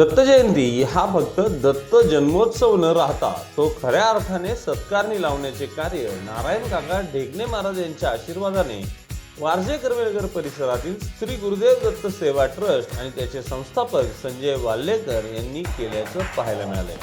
दत्त जयंती हा फक्त दत्त जन्मोत्सव न राहता तो खऱ्या अर्थाने सत्कारणी लावण्याचे कार्य नारायण काका ढेकणे महाराज यांच्या आशीर्वादाने वारजे करवेळकर परिसरातील श्री गुरुदेव दत्त सेवा ट्रस्ट आणि त्याचे संस्थापक संजय वाल्लेकर यांनी केल्याचं पाहायला मिळालंय.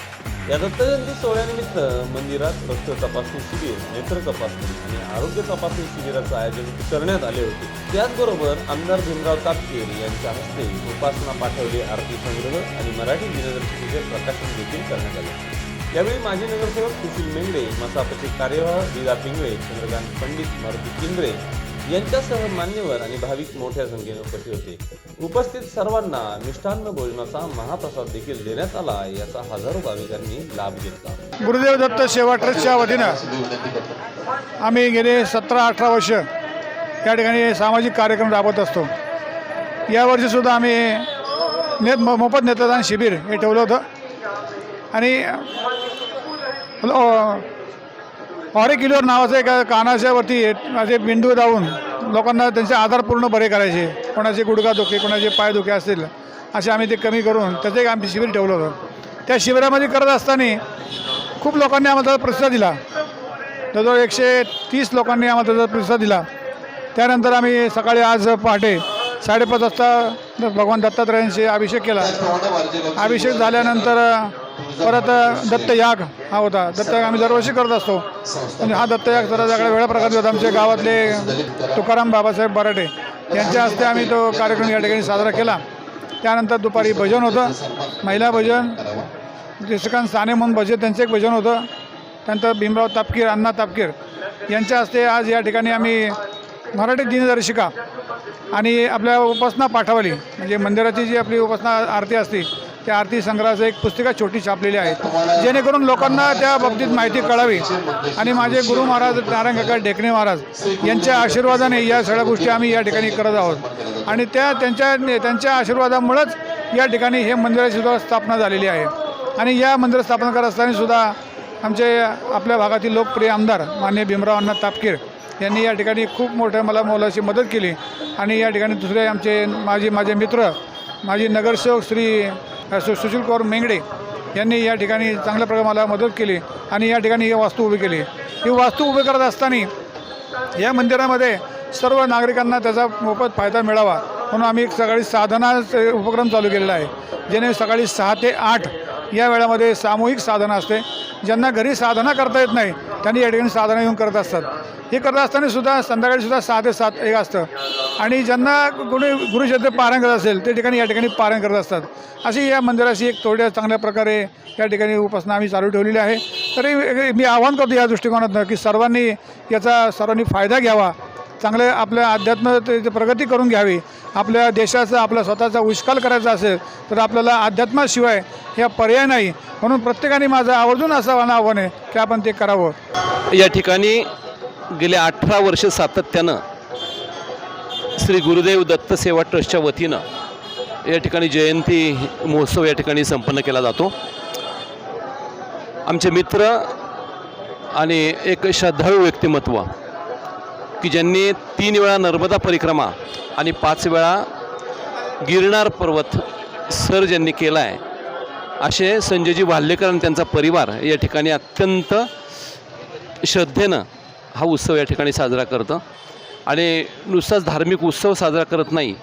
या दत्तजयंती सोहळ्यानिमित्त मंदिरात रक्त तपासणी शिबिर नेत्र तपासणी आणि आरोग्य तपासणी शिबिराचं आयोजन करण्यात आले होते. त्याचबरोबर आमदार भीमराव तापकीर यांच्या हस्ते उपासना पाठवली आरती संग्रह आणि मराठी दिनदर्शिकेचे प्रकाशन देखील करण्यात आले. यावेळी माजी नगरसेवक सुशील मेंगडे मसापचे कार्यवाह दिदा पिंगळे चंद्रकांत पंडित मारुती किंद्रे यांच्यासह मान्यवर आणि भाविक मोठ्या संख्येने उपस्थित होते. उपस्थित सर्वांना मिष्टान्न भोजनाचा महाप्रसाद देखील देण्यात आला याचा हजारो भाविकांनी लाभ घेतला. गुरुदेव दत्त सेवा ट्रस्टच्या वतीनं आम्ही गेले सतरा अठरा वर्ष या ठिकाणी सामाजिक कार्यक्रम राबवत असतो. यावर्षीसुद्धा आम्ही ने मोफत नेत्रदान शिबिर हे ठेवलं होतं. आणि ऑरे किलोर नावाचं एका कानाच्यावरती माझे बिंदू लावून लोकांना त्यांचे आधार पूर्ण बरे करायचे. कोणाचे गुडघा दुखे कोणाचे पाय दुखे असतील असे आम्ही ते कमी करून त्याचं एक आम्ही शिबिर ठेवलं होतं. त्या शिबिरामध्ये करत असताना खूप लोकांनी आम्हाला त्याचा प्रतिसाद दिला. जवळजवळ एकशे तीस लोकांनी आम्हाला त्याचा प्रतिसाद दिला. त्यानंतर आम्ही सकाळी आज पहाटे साडेपाच वाजता भगवान दत्तात्रयांशी अभिषेक केला. अभिषेक झाल्यानंतर परत दत्तयाग हा होता. दत्तयाग आम्ही दरवर्षी करत असतो. आणि हा दत्तयाग जरा सगळ्या वेगळ्या प्रकारचे होता. आमचे गावातले तुकाराम बाबासाहेब बराटे यांच्या हस्ते आम्ही तो कार्यक्रम या ठिकाणी साजरा केला. त्यानंतर दुपारी भजन होतं. महिला भजन श्रीकांत साने म्हणून भजन त्यांचं एक भजन होतं. त्यानंतर भीमराव तापकीर अण्णा तापकीर यांच्या हस्ते आज या ठिकाणी आम्ही मराठी दिनदर्शिका आणि आपल्या उपासना पाठवली म्हणजे मंदिराची जी आपली उपासना आरती असते त्या आरती संग्रहाचं एक पुस्तिका छोटी छापलेली आहे. जेणेकरून लोकांना त्या बाबतीत माहिती कळावी. आणि माझे गुरु महाराज नारायण काका ढेकणे महाराज यांच्या आशीर्वादाने या सगळ्या गोष्टी आम्ही या ठिकाणी करत आहोत. आणि त्या त्यांच्या त्यांच्या आशीर्वादामुळंच या ठिकाणी हे मंदिराची सुद्धा स्थापना झालेली आहे. आणि या मंदिर स्थापना करत असताना सुद्धा आमचे आपल्या भागातील लोकप्रिय आमदार मान्य भीमराव अण्णा तापकीर यांनी या ठिकाणी खूप मोठ्या मला मोलाची मदत केली. आणि या ठिकाणी दुसरे आमचे माझे माझे मित्र माजी नगरसेवक श्री अ, सुशील मेंगडे यांनी या ठिकाणी चांगल्या प्रकारे मला मदत केली आणि या ठिकाणी ही वास्तू उभी केली. ही वास्तू उभी करत असताना या मंदिरामध्ये सर्व नागरिकांना त्याचा मोफत फायदा मिळावा म्हणून आम्ही एक सकाळी साधना उपक्रम चालू केलेला आहे. जेणे सकाळी सहा ते आठ या वेळामध्ये सामूहिक साधना असते. ज्यांना घरी साधना करता येत नाही त्यांनी या ठिकाणी साधना येऊन करत असतात. हे करत असताना सुद्धा संध्याकाळी सुद्धा सहा ते सात एक असतं. आणि ज्यांना कोणी गुरुक्षेत्र पारायण करत असेल ते ठिकाणी या ठिकाणी पारायण करत असतात. अशी या मंदिराची एक थोड्या चांगल्या प्रकारे या ठिकाणी उपासना आम्ही चालू ठेवलेली आहे. तरी मी आवाहन करतो या दृष्टिकोनातून की सर्वांनी याचा सर्वांनी फायदा घ्यावा. चांगले आपल्या अध्यात्म ते- प्रगती करून घ्यावी. आपल्या देशाचा आपला स्वतःचा उष्काल करायचा असेल तर आपल्याला अध्यात्माशिवाय ह्या पर्याय नाही. म्हणून प्रत्येकाने माझं आवर्जून असं आव्हान आहे की आपण ते करावं. या ठिकाणी गेल्या अठरा वर्ष सातत्यानं श्री गुरुदेव दत्त सेवा ट्रस्टच्या वतीनं या ठिकाणी जयंती महोत्सव या ठिकाणी संपन्न केला जातो. आमचे मित्र आणि एक श्रद्धाळू व्यक्तिमत्व की ज्यांनी तीन वेळा नर्मदा परिक्रमा आणि पाच वेळा गिरणार पर्वत सर ज्यांनी केला आहे असे संजयजी वाल्लेकर आणि त्यांचा परिवार या ठिकाणी अत्यंत श्रद्धेनं हा उत्सव या ठिकाणी साजरा करतं. आणि नुसताच धार्मिक उत्सव साजरा करत नाही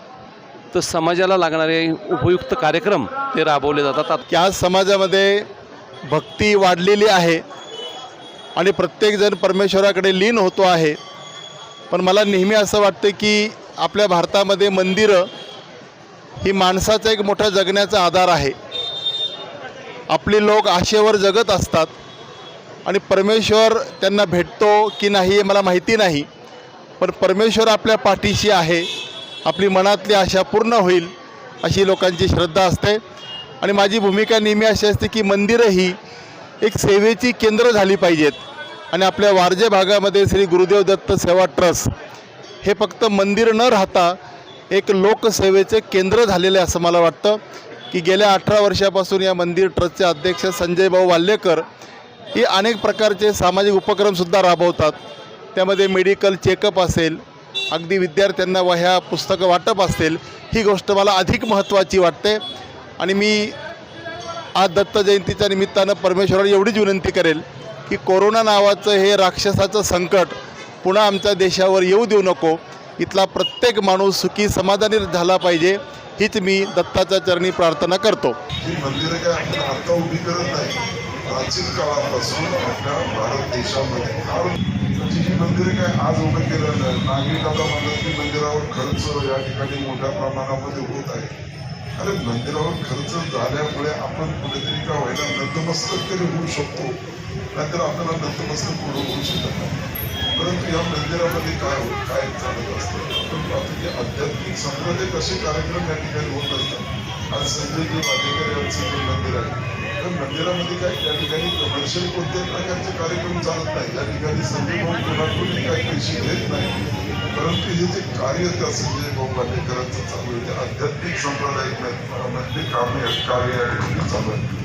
तर समाजाला लागणारे उपयुक्त कार्यक्रम ते राबवले जातात. की आज समाजामध्ये भक्ती वाढलेली आहे आणि प्रत्येकजण परमेश्वराकडे लीन होतो आहे. पण मला नेहमी असं वाटतं की आपल्या भारतामध्ये मंदिरं ही माणसाचा एक मोठा जगण्याचा आधार आहे. आपले लोक आशेवर जगत असतात. आणि परमेश्वर त्यांना भेटतो की नाही हे मला माहिती नाही. पण परमेश्वर आपल्या पाठीशी आहे. आपली मनातली आशा पूर्ण होईल अशी लोकांची श्रद्धा असते. आणि माझी भूमिका नेहमी अशी असते की मंदिरं ही एक सेवेची केंद्र झाली पाहिजेत. आणि आपल्या वारजे भागामध्ये श्री गुरुदेव दत्त सेवा ट्रस्ट हे फक्त मंदिर न राहता एक लोकसेवेचे केंद्र झालेले आहे असं मला वाटतं. की गेल्या अठरा वर्षापासून या मंदिर ट्रस्टचे अध्यक्ष संजय भाऊ वाल्लेकर ही अनेक प्रकारचे सामाजिक उपक्रमसुद्धा राबवतात. त्यामध्ये मेडिकल चेकअप असेल अगदी विद्यार्थ्यांना वह्या पुस्तकं वाटप असेल ही गोष्ट मला अधिक महत्त्वाची वाटते. आणि मी आज दत्त जयंतीच्या निमित्तानं परमेश्वराला एवढीच विनंती करेल की कोरोना नावाचं हे राक्षसाचं संकट पुन्हा आमच्या देशावर येऊ देऊ नको. इथला प्रत्येक माणूस सुखी समाधानी झाला पाहिजे हीच मी दत्ताच्या चरणी प्रार्थना करतो. प्राचीन काळापासून आपल्या भारत देशामध्ये फार जी ही मंदिरं काय आज उभं केलं नाही. नागरिक आता म्हणतात की मंदिरावर खर्च या ठिकाणी मोठ्या प्रमाणामध्ये होत आहे. अरे मंदिरावर खर्च झाल्यामुळे आपण कुठेतरी का व्हायला नतमस्तक तरी होऊ शकतो. नाहीतर आपल्याला नतमस्तक पुढे होऊ शकत नाही. परंतु या मंदिरामध्ये काय होत काय चालत असतं? आपण पाहतो की आध्यात्मिक संप्रदाय कसे कार्यक्रम या ठिकाणी होत असतात. आज संजयजी वाटेकर यांचं जे मंदिर आहे कारण मंदिरामध्ये काय त्या ठिकाणी कमर्शियल कोणत्याही प्रकारचे कार्यक्रम चालत नाही. या ठिकाणी संजय भाऊ कोणाकडूनही काही पैसे घेत नाही. परंतु हे जे कार्य त्या संजय भाऊ वाटेकरांचं चालू आहे ते आध्यात्मिक संप्रदाय म्हणजे कामे कार्य या ठिकाणी चालू आहे.